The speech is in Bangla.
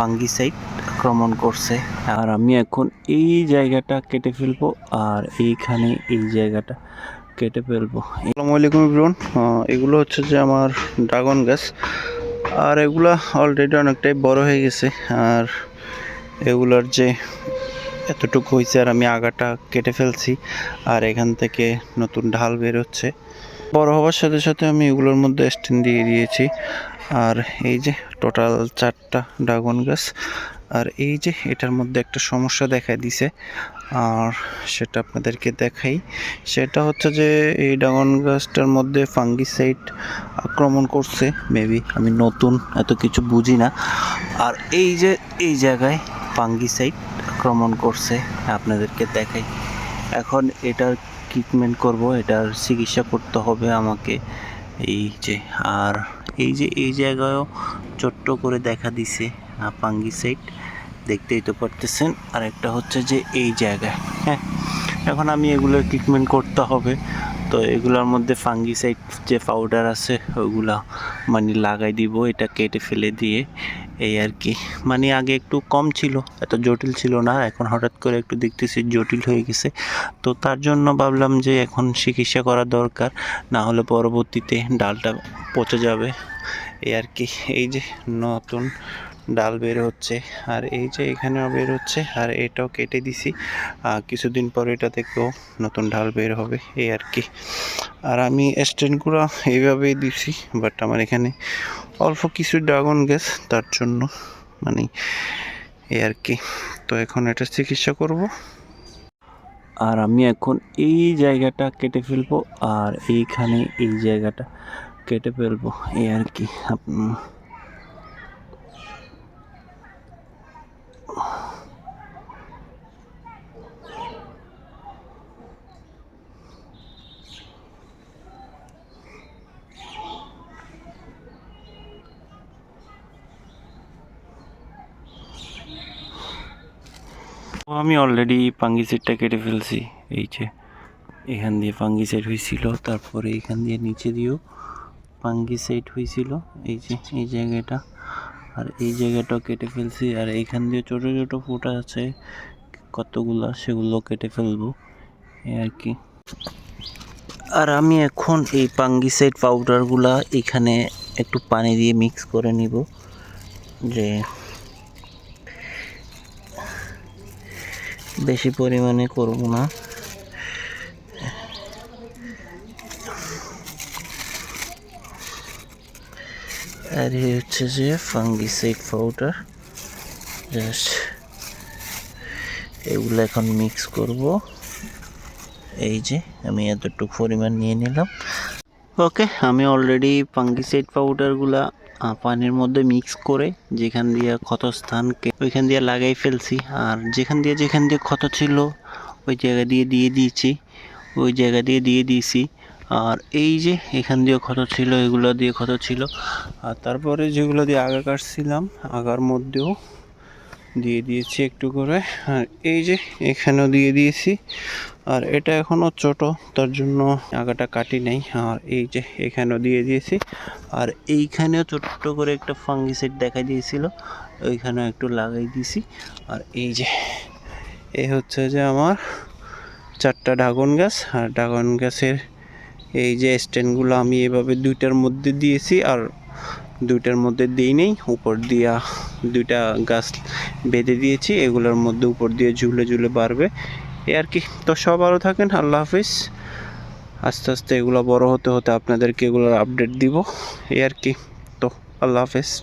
ফাঙ্গিসাইড আক্রমণ করছে। আর আমি এখন এই জায়গাটা কেটে ফেলব আর এইখানে এই জায়গাটা কেটে ফেলব। আসসালামু আলাইকুম ইব্রুন এগুলো হচ্ছে যে আমার ড্রাগন গাছ। আর এগুলা অলরেডি অনেকটাই বড় হয়ে গেছে। আর এগুলার যে এতটুকু হয়েছে আর আমি আগাটা কেটে ফেলছি আর এখান থেকে নতুন ঢাল বের হচ্ছে বড় হওয়ার সাথে সাথে আমি এগুলোর মধ্যে স্ট্যান্ড দিয়ে দিয়েছি। আর এই যে টোটাল চারটা ড্রাগন গাছ, আর এই যে এটার মধ্যে একটা সমস্যা দেখা দিছে, আর সেটা আপনাদেরকে দেখাই। সেটা হচ্ছে যে এই ড্রাগন গাছটার মধ্যে ফাঙ্গিসাইড আক্রমণ করছে, মেবি আমি নতুন এত কিছু বুঝি না। আর এই যে এই জায়গায় ফাঙ্গিসাইড আক্রমণ করছে, আপনাদেরকে দেখাই। এখন এটার ট্রিটমেন্ট করব, এটার চিকিৎসা করতে হবে আমাকে। এই যে, আর এই যে, এই জায়গায়ও ছোট্ট করে দেখা দিছে ফাঙ্গিসাইড। দেখতেই তো পারতেছেন। আর একটা হচ্ছে যে, এই জায়গায় হ্যাঁ। এখন আমি এগুলোর ট্রিটমেন্ট করতে হবে। তো এগুলোর মধ্যে ফাঙ্গিসাইড যে পাউডার আছে, ওগুলা মানে লাগাই দিব, এটা কেটে ফেলে দিয়ে। এই আর কি। মানে আগে একটু কম ছিল, এত জটিল ছিল না, এখন হঠাৎ করে একটু দেখতেছি জটিল হয়ে গেছে। তো তার জন্য ভাবলাম যে এখন চিকিৎসা করা দরকার, না হলে পরবর্তীতে ডালটা পচে যাবে। এই আর কি, এই যে নতুন ডাল বের হচ্ছে। আর এই যে এখানেও বের হচ্ছে, আর এটাও কেটে দিছি। কিছুদিন পর এটা থেকেও নতুন ডাল বের হবে, এই আর কি। আর আমি স্ট্যান্ডগুলো এইভাবেই দিছি, বাট আমার এখানে অল্প কিছু ড্রাগন গ্যাস, তার জন্য মানে এই আর কি। তো এখন এটা চিকিৎসা করব। আর আমি এখন এই জায়গাটা কেটে ফেলব, আর এইখানে এই জায়গাটা কেটে ফেলব, এই আর কি। আপ- আমি অলরেডি ফাঙ্গিসাইডটা কেটে ফেলছি। এই যে, এখান দিয়ে ফাঙ্গিসাইড হয়েছিল তারপরে এখান দিয়ে নিচে দিয়েও ফাঙ্গিসাইড হয়েছিল এই যে, এই জায়গাটা, আর এই জায়গাটাও কেটে ফেলছি, আর এইখান দিয়ে ছোটো ছোটো ফুটা আছে, কতগুলা সেগুলো কেটে ফেলব আর কি। আর আমি এখন এই ফাঙ্গিসাইড পাউডারগুলা এখানে একটু পানি দিয়ে মিক্স করে নিব, যে বেশি পরিমাণে করব না। আর এই হচ্ছে যে ফাঙ্গিসাইড পাউডার জাস্ট এগুলো এখন মিক্স করব। এই যে আমি এতটুকু পরিমাণ নিয়ে নিলাম। ওকে আমি অলরেডি ফাঙ্গিসাইড পাউডারগুলা পানির মধ্যে মিক্স করে যেখান দিয়ে ক্ষত স্থানকে ওইখান দিয়ে লাগাই ফেলছি। আর যেখান দিয়ে যেখান দিয়ে ক্ষত ছিল, ওই জায়গা দিয়ে দিয়ে দিয়েছি। ওই জায়গা দিয়ে দিয়ে দিয়েছি। আর এই যে এখান দিয়ে ক্ষত ছিল, এগুলো দিয়ে ক্ষত ছিল। আর তারপরে যেগুলো দিয়ে আগা কাটছিলাম আগার মধ্যেও দিয়ে দিয়েছি একটু করে। আর এই যে এখানেও দিয়ে দিয়েছি। আর এটা এখনও ছোট, তার জন্য আগাটা কাটি নাই। আর এই যে এখানেও দিয়ে দিয়েছি। আর এইখানেও ছোট্ট করে একটা ফাঙ্গিসাইড দেখা দিয়েছিল, ওইখানেও একটু লাগাই দিয়েছি। আর এই যে এই হচ্ছে যে আমার চারটা ড্রাগন গাছ। আর ড্রাগন গাছের এই যে স্ট্যান্ডগুলো আমি এভাবে দুইটার মধ্যে দিয়েছি, আর দুইটার মধ্যে দিই নেই। উপর দিয়া দুইটা গাছ বেঁধে দিয়েছি, এগুলোর মধ্যে উপর দিয়ে ঝুলে ঝুলে বাড়বে। এ আর কি। তো সব আরও থাকেন, আল্লাহ হাফিজ। আস্তে আস্তে এগুলো বড় হতে হতে আপনাদেরকে এগুলোর আপডেট দিব। এ আর কি। তো আল্লাহ হাফিজ।